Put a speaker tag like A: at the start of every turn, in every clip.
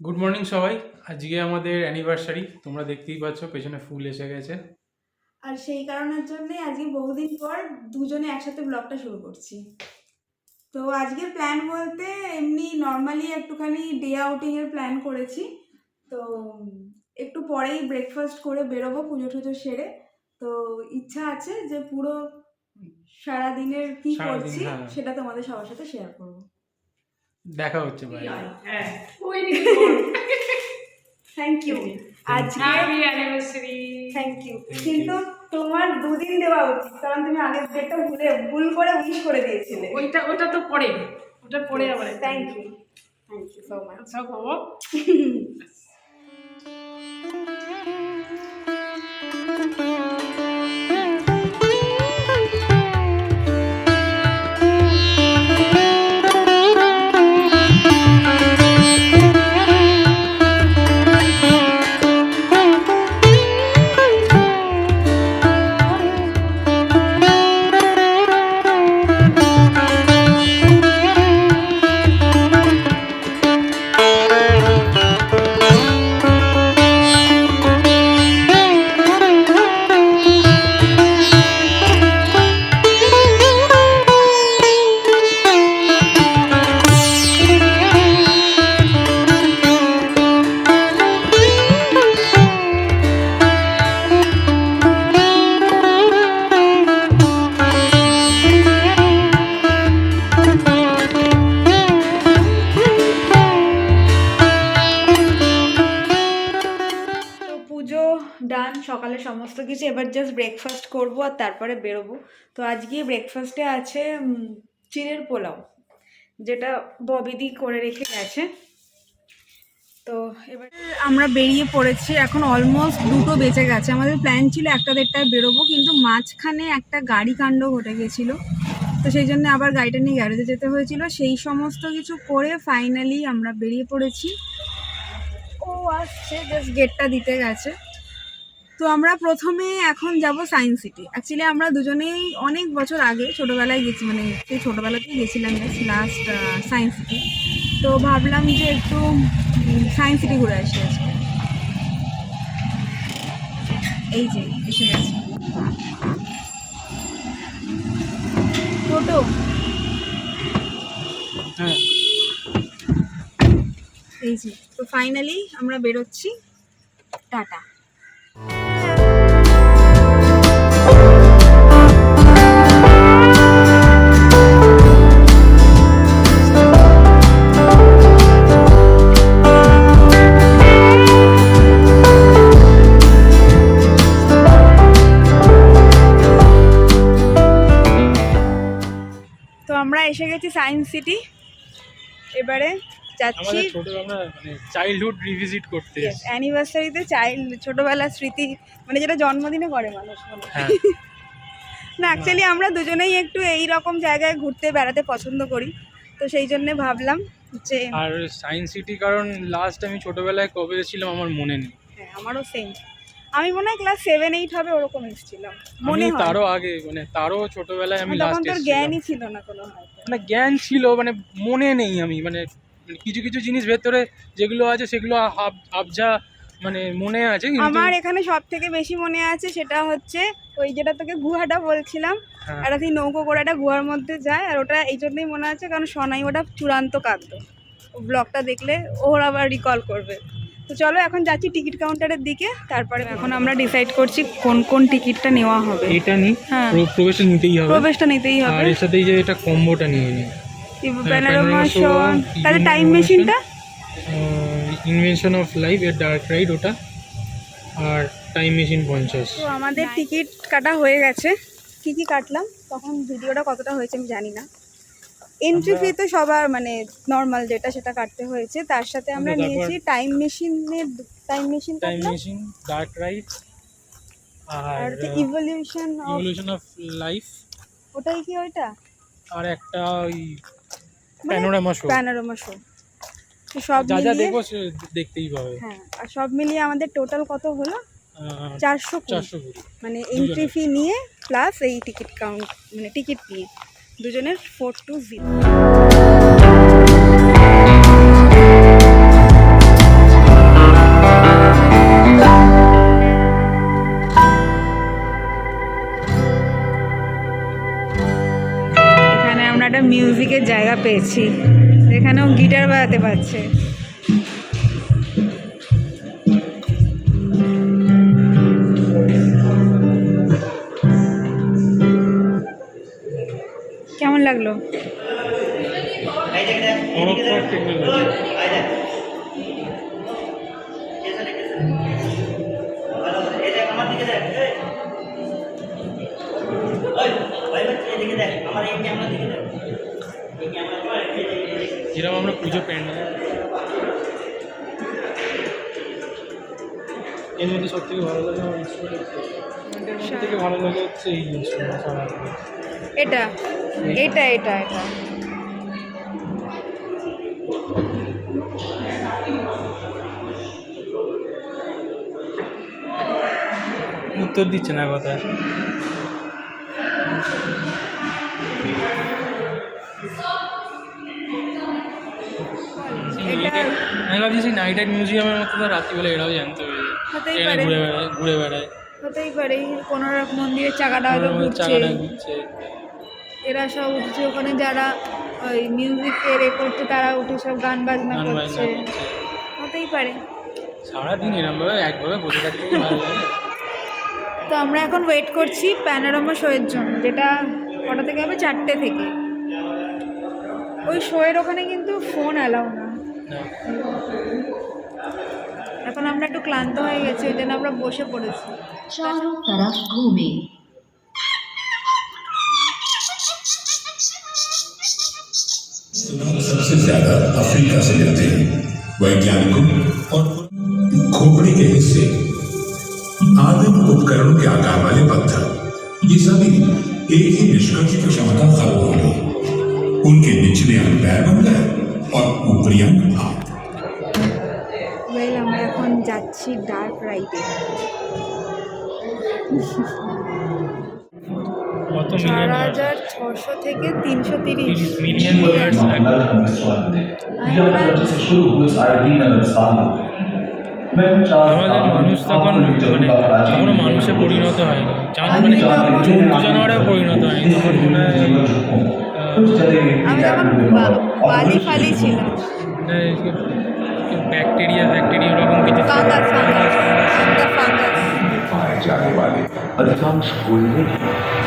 A: Good morning সবাই। আজকে আমাদের অ্যানিভার্সারি তোমরা দেখতেই পাচ্ছ পেছনে ফুল এসে গেছে।
B: আর সেই কারণের জন্য আজকে বহুদিন পর দুজনে একসাথে ব্লগটা শুরু করছি। তো আজকের প্ল্যান বলতে এমনি নর্মালি একটুখানি ডে আউটিংয়ের প্ল্যান করেছি। তো একটু পরেই ব্রেকফাস্ট করে বেরোবো পুজো টুজো সেরে। তো ইচ্ছা আছে যে পুরো সারাদিনের কি করছি
A: হ্যাঁ।
B: সেটা তোমাদের সবার সাথে শেয়ার করব।
A: দেখা হচ্ছে ভাই।
C: হ্যাঁ
B: থ্যাংক ইউ আজকে
C: হ্যাপি অ্যানিভার্সারি
B: থ্যাংক ইউ কিন্তু তোমার দুদিন দেওয়া উচিত কারণ তুমি আগের ডেটটা ভুলে ভুল করে উইশ করে দিয়েছিলে।
C: ওইটা ওটা তো পরে। ওটা পরে আবার
B: thank you thank you so much
C: সব
B: সমস্ত এবার জাস্ট ব্রেকফাস্ট করব আর তারপরে বেরোবো। তো আজকে ব্রেকফাস্টে আছে চিড়ের পোলাও, যেটা ববিদি করে রেখে গেছে। তো এবার আমরা বেরিয়ে পড়েছি, এখন অলমোস্ট দুটো বেঁচে গেছে। আমাদের প্ল্যান ছিল একটা দেড়টায় বেরোবো, কিন্তু মাঝখানে একটা গাড়ি কাণ্ড ঘটে গেছিল। তো সেই জন্য আবার গাড়িটা নিয়ে গ্যারেজে যেতে হয়েছিল। সেই সমস্ত কিছু করে ফাইনালি আমরা বেরিয়ে পড়েছি। ও আসছে জাস্ট গেটটা দিতে গেছে। তো আমরা প্রথমে এখন যাব সায়েন্স সিটি অ্যাকচুয়ালি আমরা দুজনেই অনেক বছর আগে ছোটোবেলায় গেছি মানে সেই ছোটোবেলাতেই গেছিলাম লাস্ট সায়েন্স সিটি তো ভাবলাম যে একটু সায়েন্স সিটি ঘুরে আসি আজকে। এই যে এসে গেছে। টোটো।
A: হ্যাঁ।
B: এই যে তো ফাইনালি আমরা বেরোচ্ছি। টাটা। এসে গেছি সায়েন্স সিটি এবারে যাচ্ছি।
A: মানে চাইল্ডহুড রিভিজিট করতে এসেছি।
B: অ্যানিভার্সারিতে চাইল্ড ছোটবেলার স্মৃতি মানে যেটা জন্মদিনে করে মানুষ মনে। হ্যাঁ। না অ্যাকচুয়ালি আমরা দুজনেই একটু এই রকম জায়গায় ঘুরতে বেড়াতে পছন্দ করি। তো সেই জন্য ভাবলাম যে
A: আর সায়েন্স সিটি কারণ লাস্ট আমি ছোটবেলায় কবে ছিলাম আমার মনে নেই।
B: হ্যাঁ আমারও সেম আমি মনে হয় ক্লাস সেভেন এইট হবে ওরকম এসেছিলাম। মনে হয়।
A: তারও আগে মানে তারও ছোটবেলায় আমি
B: তখন তোর জ্ঞানই ছিল না কোনো
A: মানে জ্ঞান ছিল মানে মনে নেই আমি মানে কিছু কিছু জিনিস ভেতরে যেগুলো আছে সেগুলো আব- আবজা মানে মনে আছে
B: আমার এখানে সব থেকে বেশি মনে আছে সেটা হচ্ছে ওই যেটা তোকে গুহাটা বলছিলাম
A: হ্যাঁ।
B: একটা তুই নৌকো করে একটা গুহার মধ্যে যায় আর ওটা এই জন্যই মনে আছে কারণ সনাই ওটা চূড়ান্ত কাঁদতো ব্লগটা দেখলে ওর আবার রিকল করবে। তো চলো এখন যাচ্ছি টিকিট কাউন্টারের দিকে। তারপরে এখন আমরা ডিসাইড করছি কোন কোন টিকিটটা নেওয়া হবে।
A: এটা নি?
B: হ্যাঁ।
A: প্রবেশটা নিতেই হবে।
B: প্রবেশটা নিতেই হবে।
A: আর এর সাথে এই যে এটা কম্বোটা নিয়ে নিই
B: প্যানোরামা শো তাহলে টাইম মেশিনটা
A: ইনভেনশন অফ লাইফ এর ডার্ক রাইড ওটা। আর টাইম মেশিন পঞ্চাশ।
B: তো আমাদের টিকিট কাটা হয়ে গেছে। কি কি কাটলাম? তখন ভিডিওটা কতটা হয়েছে আমি জানি না। এন্ট্রি ফি তো সবার মানে নর্মাল যেটা সেটা কাটতে হয়েছে তার সাথে আমরা নিয়েছি টাইম মেশিনের time machine
A: time machine dark ride
B: R evolution of
A: evolution of life
B: ওটাই কি ওইটা?
A: আর একটা ওই প্যানোরামা শো
B: প্যানোরামা শো সব
A: যা যা দেখব দেখতেই পাবে।
B: হ্যাঁ আর সব মিলিয়ে আমাদের টোটাল কত হলো? চারশো
A: চারশো
B: মানে এন্ট্রি ফি নিয়ে প্লাস এই টিকিট কাউন্ট মানে টিকিট নিয়ে দুজনের ফোর টু জিরো। এখানে আমরা একটা মিউজিকের জায়গা পেয়েছি। এখানেও গিটার বাজাতে পারছে। লাগল।
A: যেরকম আমরা পুজো প্যান্ডেল এর মধ্যে সব থেকে ভালো লাগে আমার থেকে ভালো লাগে হচ্ছে এই ইনস্ট্রুমেন্ট
B: এটা। এটা এটা এটা।
A: উত্তর দিচ্ছে না কথা। আমি ভাবছি সেই নাইট আইট মিউজিয়ামের মতো তো রাত্রিবেলা এরাও জানতে হবে। ঘুরে বেড়ায় ঘুরে বেড়ায়।
B: হতেই পারে কোনো রকম মন্দিরের চাকাটা হয়তো
A: চাকাটা ঘুরছে।
B: এরা সব উঠেছে ওখানে যারা ওই মিউজিকের এ করছে তারা উঠে সব গান বাজনা করছে। হতেই পারে।
A: সারাদিন এরমভাবে একভাবে বসে থাকতে
B: তো আমরা এখন ওয়েট করছি প্যানারমা শোয়ের জন্য যেটা কটা থেকে হবে? চারটে থেকে। ওই শোয়ের ওখানে কিন্তু ফোন অ্যালাউ না। এখন আমরা একটু ক্লান্ত হয়ে গেছি ওই জন্য আমরা বসে পড়েছি।
D: ঘুমে। ज्यादा अफ्रीका से मिलते हैं वैज्ञानिकों और खोपड़ी के हिस्से आदिम उपकरणों के आकार वाले पत्थर ये सभी एक ही निष्कर्ष की क्षमता खत्म हो गई उनके निचले अंग पैर बन गए और ऊपरी अंग हाथ
B: ওয়েল আমরা এখন যাচ্ছি ডার্ক রাইডে
A: কত
B: চার
A: মিলিয়ন
B: হাজার ছশো থেকে তিনশো তিরিশ
A: মিলিয়ন ইয়ার্স
E: मंगल हम स्वागत यह उत्तर से शुरू हुए साढ़े तीन नगर स्थान मैं चार
A: আমাদের মানুষ তখন মানে তখনও মানুষে পরিণত হয়নি জান মানে জন্তু জানোয়ারে পরিণত হয়নি তখন মনে হয় আহ,
B: আমি যখন বা- বালি ফালি ছিলাম
A: ব্যাকটেরিয়া ব্যাকটেরিয়া ওরকম কিছু ছিল।
B: ফাঙ্গাস ফাঙ্গাস ফাঙ্গাস ফাঙ্গাস
D: पाए जाने वाले
E: अधिकांश कोयले कार्बन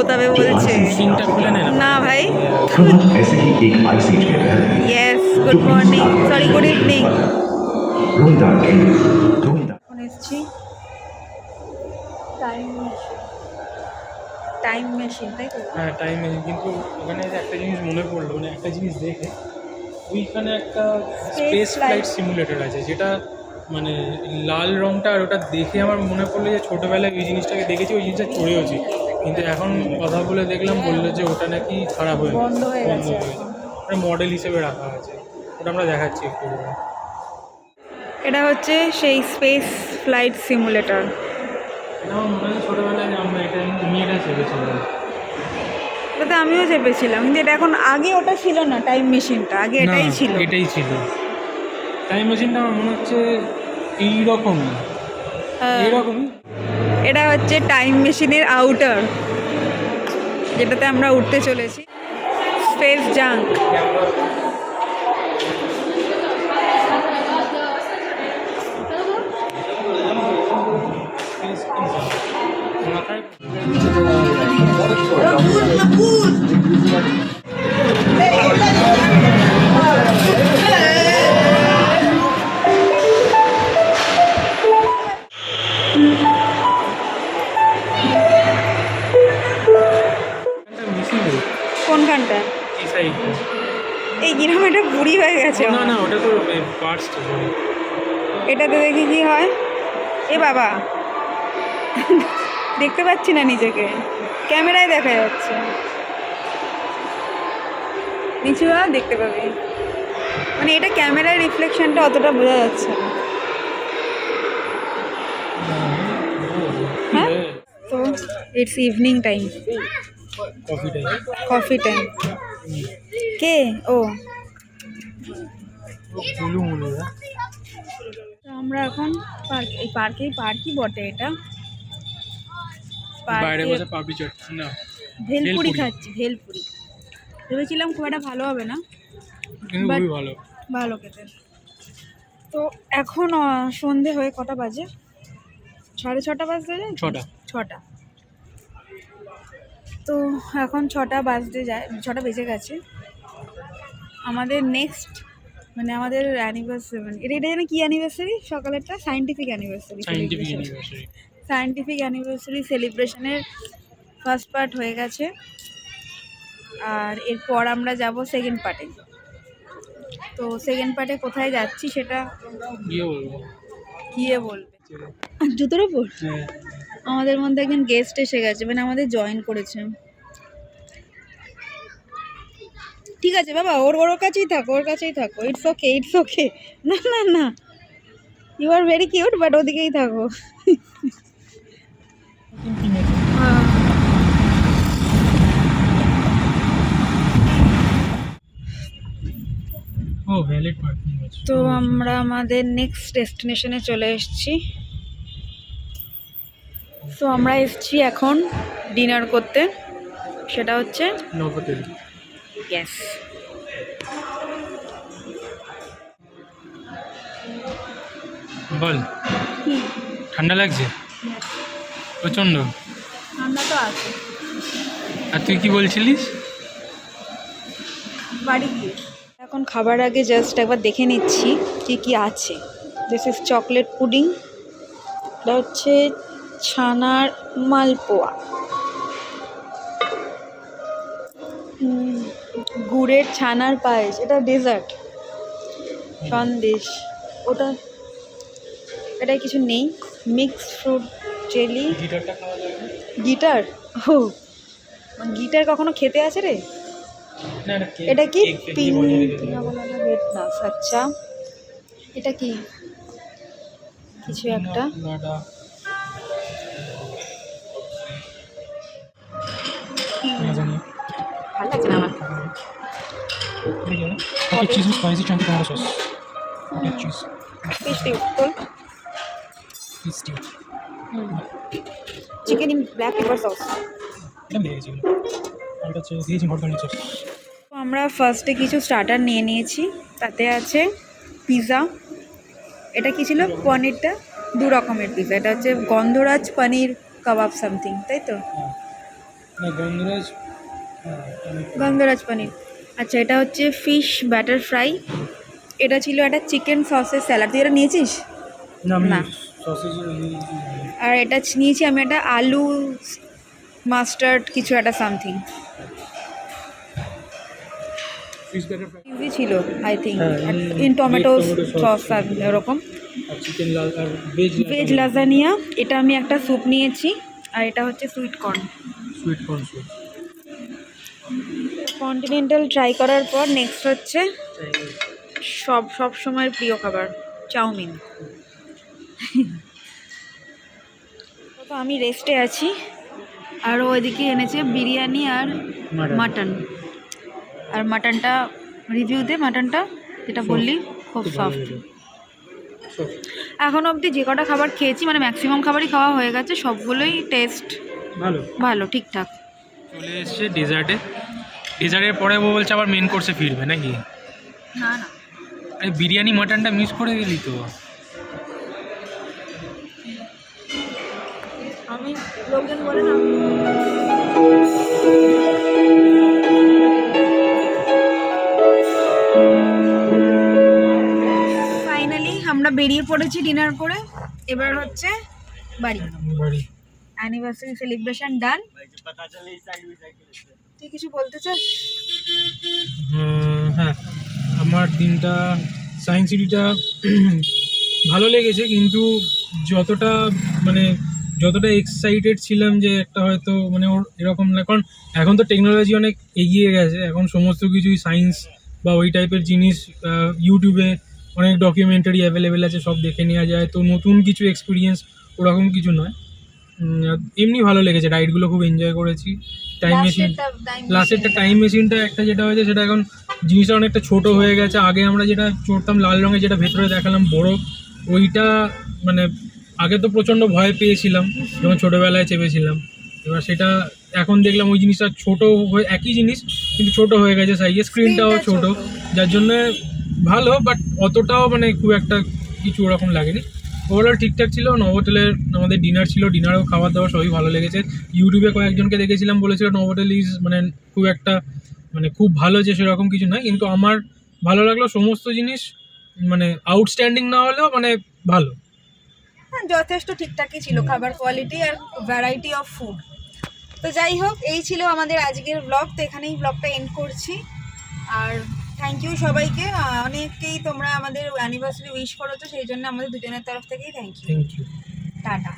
B: হোতাবে বলছে
A: না
B: ভাই yes good
E: morning sorry good
B: evening এসছি টাইম টাইম মেশিন তাই তো
A: হ্যাঁ টাইম মেশিন কিন্তু ওখানে একটা জিনিস মনে পড়ল মানে একটা জিনিস দেখে ওইখানে একটা স্পেস ফ্লাইট সিমুলেটেড আছে যেটা মানে লাল রংটা আর ওটা দেখে আমার মনে পড়ল যে ছোটোবেলায় ওই জিনিসটাকে দেখেছি ওই জিনিসটা চড়েওছি কিন্তু এখন কথা বলে দেখলাম বলল যে ওটা নাকি খারাপ হয়ে গেছে
B: বন্ধ হয়ে গেছে।
A: ওটা মডেল হিসেবে রাখা আছে। ওটা আমরা দেখাচ্ছি একটু।
B: এটা হচ্ছে সেই স্পেস ফ্লাইট সিমুলেটর
A: আমার মনে হয় ছোটোবেলায় আমরা এটা এটা চেপেছিলাম
B: আমিও চেপেছিলাম কিন্তু এটা এখন আগে ওটা ছিল না টাইম মেশিনটা আগে এটাই ছিল।
A: এটাই ছিল। টাইম মেশিনটা আমার মনে হচ্ছে এইরকমই। এইরকমই?
B: এটা হচ্ছে টাইম মেশিনের আউটার যেটাতে আমরা উঠতে চলেছি। স্পেস জাঙ্ক
A: মাথায়
B: বুড়ি
A: না না ওটা তো পার্টস
B: এটাতে দেখি কি হয়। এ বাবা। দেখতে পাচ্ছি না নিজেকে। ক্যামেরায় দেখা যাচ্ছে। নিচু দেখতে পাবি। মানে এটা ক্যামেরার রিফ্লেকশনটা অতটা বোঝা যাচ্ছে না। হ্যাঁ? তো it's evening time
A: coffee time
B: coffee time কে? ও।
A: হ্যাঁ
B: আমরা এখন পার্ক এই পার্কেই পার্কই বটে এটা।
A: বাইরে বসে পাপড়ি চাট না
B: ভেলপুরি। খাচ্ছি ভেলপুরি। ভেবেছিলাম খুব একটা ভালো হবে না
A: খুবই ভালো।
B: ভালো খেতে। তো এখন সন্ধে হয়ে কটা বাজে? সাড়ে ছটা বাজতে যায়?
A: ছটা।
B: ছটা। তো এখন ছটা বাজতে যায় ছটা বেজে গেছে। আমাদের নেক্সট মানে আমাদের অ্যানিভার্সারি মানে এটা এটা যেন কি anniversary সকালেরটা scientific anniversary
A: scientific university
B: scientific anniversary সেলিব্রেশনের first part হয়ে গেছে। আর এরপর আমরা যাব সেকেন্ড পার্টে তো সেকেন্ড পার্টে কোথায় যাচ্ছি সেটা
A: গিয়ে বলব।
B: গিয়ে বলবে। জুতোর ওপর
A: হ্যাঁ।
B: আমাদের মধ্যে একজন গেস্ট এসে গেছে মানে আমাদের জয়েন করেছে। ঠিক আছে বাবা ওর ওর কাছেই থাকো ওর কাছেই থাকো ইটস ওকে ইটস ওকে না না না। You are very cute but ওদিকেই থাকো। তো আমরা আমাদের নেক্সট ডেস্টিনেশনে চলে এসেছি। তো আমরা এসেছি এখন ডিনার করতে। সেটা হচ্ছে গ্যাস
A: বল। ঠান্ডা লাগছে? প্রচণ্ড।
B: ঠান্ডা তো আছে।
A: আর তুই কি বলছিলিস?
B: বাড়ি গিয়ে। এখন খাবার আগে জাস্ট একবার দেখে নিচ্ছি কি কি আছে। দিস ইজ চকলেট পুডিং এটা হচ্ছে ছানার মালপোয়া। উম, গুড়ের ছানার পায়েস এটা ডেজার্ট সন্দেশ। ওটা এটা কিছু নেই।
A: Mix fruit jelly
B: guitar? ও গিটার কখনো খেতে আছে রে? এটা কি? আচ্ছা। এটা কি? কিছু একটা।
A: Okay cheese spicy chunky tomato sauce okay cheese
B: মিষ্টি তোল
A: মিষ্টি
B: chicken in black pepper sauce
A: এটা দিয়ে গেছি আর এটা দিয়েছি হট সস
B: আমরা ফার্স্টে কিছু স্টার্টার নিয়ে নিয়েছি। তাতে আছে পিৎজা এটা কি ছিল? পনিরটা? দু রকমের পিৎজা এটা হচ্ছে গন্ধরাজ পনির কাবাব সামথিং তাই তো?
A: হ্যাঁ। গন্ধরাজ হ্যাঁ
B: গন্ধরাজ পনির। আচ্ছা এটা হচ্ছে ফিশ ব্যাটার ফ্রাই এটা ছিল একটা চিকেন সসের স্যালাড তুই এটা নিয়েছিস?
A: না
B: আর এটা নিয়েছি আমি একটা আলু মাস্টার্ড কিছু একটা সামথিং ইজি ছিল I
A: think in tomato. Sauce
B: এরকম।
A: আর চিকেন ভেজ
B: ভেজ লাজানিয়া এটা আমি একটা স্যুপ নিয়েছি আর এটা হচ্ছে sweet corn
A: sweet corn soup
B: continental try করার পর নেক্সট হচ্ছে সব সব সময়ের প্রিয় খাবার চাউমিন। তো আমি রেস্টে আছি। আর ওইদিকে এনেছে বিরিয়ানি আর মাটন আর মাটনটা রিভিউ দে মাটনটা যেটা বললি খুব সফট এখন অবধি যে কটা খাবার খেয়েছি মানে ম্যাক্সিমাম খাবারই খাওয়া হয়ে গেছে সবগুলোই টেস্ট
A: ভালো।
B: ভালো ঠিকঠাক।
A: চলে এসছে ডেজার্টে ডেজার্টের পরে ও বলছে আবার মেন কোর্সে ফিরবে নাকি?
B: না না।
A: আরে বিরিয়ানি মাটনটা মিস করে গেলি তো।
B: আমি লোকজন বলে না। ফাইনালি আমরা বেরিয়ে পড়েছি ডিনার করে। এবার হচ্ছে বাড়ি।
A: বাড়ি।
B: অ্যানিভার্সারি সেলিব্রেশন ডান তুই কিছু বলতে চাস?
A: হ্যাঁ আমার দিনটা সায়েন্স সিটিটা ভালো লেগেছে, কিন্তু যতটা মানে যতটা এক্সাইটেড ছিলাম যে একটা হয়তো মানে ওর এরকম না, কারণ এখন তো টেকনোলজি অনেক এগিয়ে গেছে, এখন সমস্ত কিছুই সায়েন্স বা ওই টাইপের জিনিস ইউটিউবে অনেক ডকুমেন্টারি অ্যাভেলেবেল আছে, সব দেখে নেওয়া যায়, তো নতুন কিছু এক্সপিরিয়েন্স ওরকম কিছু নয়। এমনি ভালো লেগেছে রাইডগুলো খুব এনজয় করেছি। টাইম মেশিন লাস্টেরটা টাইম মেশিনটা একটা যেটা হয়েছে সেটা এখন জিনিসটা অনেকটা ছোট হয়ে গেছে। আগে আমরা যেটা চড়তাম লাল রঙের যেটা ভেতরে দেখালাম বড় ওইটা মানে আগে তো প্রচণ্ড ভয় পেয়েছিলাম যখন ছোটোবেলায় চেপেছিলাম। এবার সেটা এখন দেখলাম ওই জিনিসটা ছোট হয়ে একই জিনিস কিন্তু ছোট হয়ে গেছে সাইজে স্ক্রিনটাও ছোট। যার জন্য ভালো বাট অতটাও মানে খুব একটা কিছু ওরকম লাগেনি। ওভারঅল ঠিকঠাক ছিল নভোটেলের আমাদের ডিনার ছিল ডিনারও খাবার দাবার সবই ভালো লেগেছে। ইউটিউবে কয়েকজনকে দেখেছিলাম বলেছিল নভোটেল ইজ মানে খুব একটা মানে খুব ভালো যে সেরকম কিছু নয়। কিন্তু আমার ভালো লাগল সমস্ত জিনিস মানে আউটস্ট্যান্ডিং না হলেও মানে ভালো।
B: হ্যাঁ যথেষ্ট ঠিকঠাকই ছিল খাবার কোয়ালিটি আর ভ্যারাইটি অফ ফুড তো যাই হোক এই ছিল আমাদের আজকের ব্লগ তো এখানেই ব্লগটা এন্ড করছি। আর থ্যাংক ইউ সবাইকে। অনেককেই অনেকেই তোমরা আমাদের অ্যানিভার্সারি উইশ করো তো সেই জন্য আমাদের দুজনের তরফ থেকেই thank you
A: thank you
B: tata.